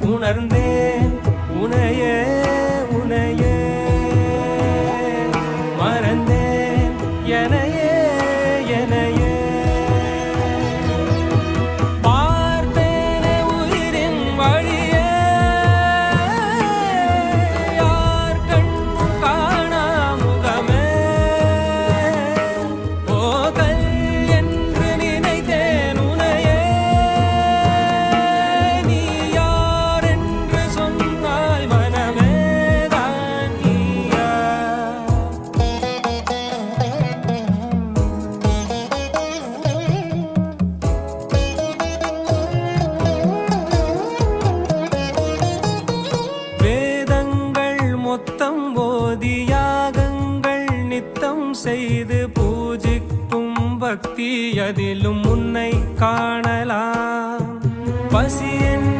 உணர்ந்தேன். தவம் செய்து பூஜிக்கும் பக்தி அதிலும் உன்னை காணலாம். பசி என்ன